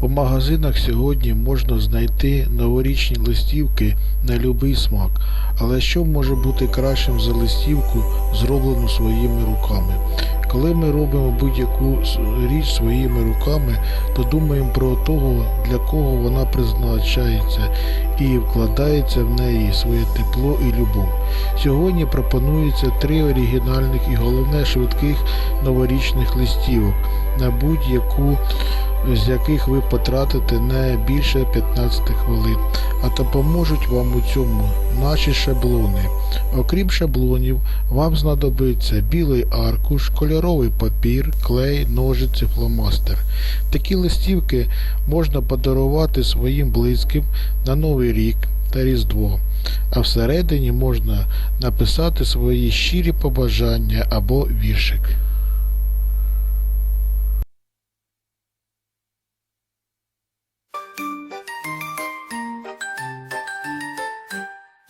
У магазинах сьогодні можна знайти новорічні листівки на любий смак, але що може бути кращим за листівку, зроблену своїми руками? Коли ми робимо будь-яку річ своїми руками, то думаємо про того, для кого вона призначається, і вкладається в неї своє тепло і любов. Сьогодні пропонується три оригінальних і головне швидких новорічних листівок на будь-яку з яких ви потратите не більше 15 хвилин, а допоможуть вам у цьому наші шаблони. Окрім шаблонів, вам знадобиться білий аркуш, кольоровий папір, клей, ножиці, фломастер. Такі листівки можна подарувати своїм близьким на Новий рік та Різдво. А всередині можна написати свої щирі побажання або віршик.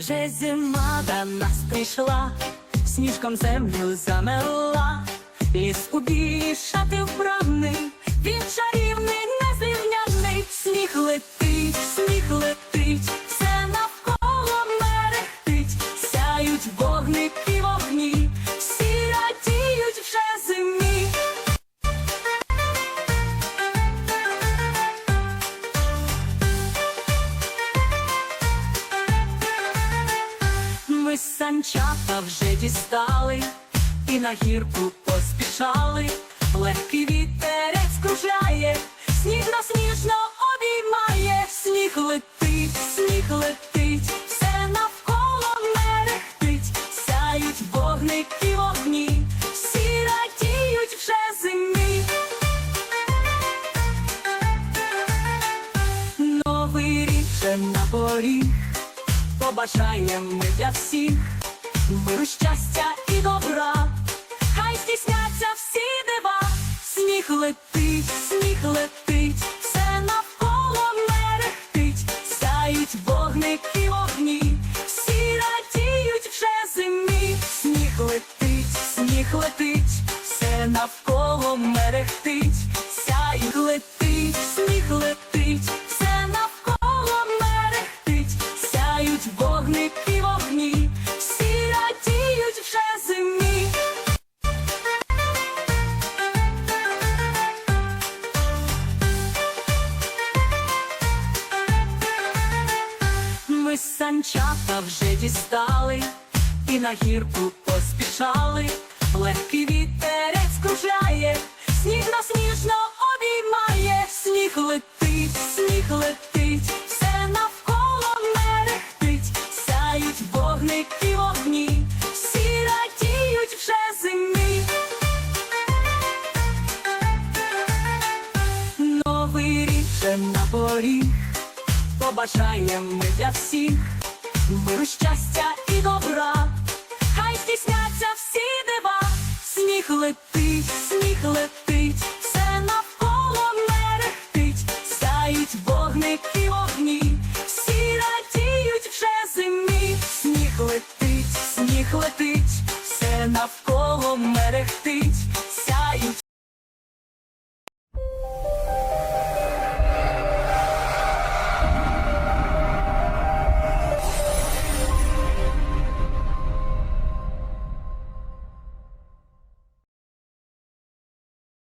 Вже зима до нас прийшла, сніжком землю замела, ліс убішати вбраний, він чарівний, незрівняний, сніг летить, сніг летить, все навколо мерехтить, сяють вогники Ми санчата вже дістали і на гірку поспішали. Легкий вітерець кружляє, сніг нас ніжно обіймає, сніг летить, сніг летить, все навколо мерехтить, сяють вогники вогні, всі радіють вже зимі. Новий рік вже на поріг побажаємо ми для всіх. Миру, щастя і добра. Хай здійсняться всі дива, сніг летить, сніг летить, Санчата вже дістали і на гірку поспішали. Легкий вітерець кружляє, сніг нас ніжно обіймає, сніг летить, сніг летить, все навколо мерехтить, сяють вогники вогні, всі радіють вже зимі. Новий рік вже на поріг, побажаємо для всіх миру щастя і добра, хай здійсняться всі дива, сніг летить, сніг летить, все навколо мерехтить, сяють вогники вогні, всі радіють вже зимі, сніг летить, сніг летить, все навколо мерехтить.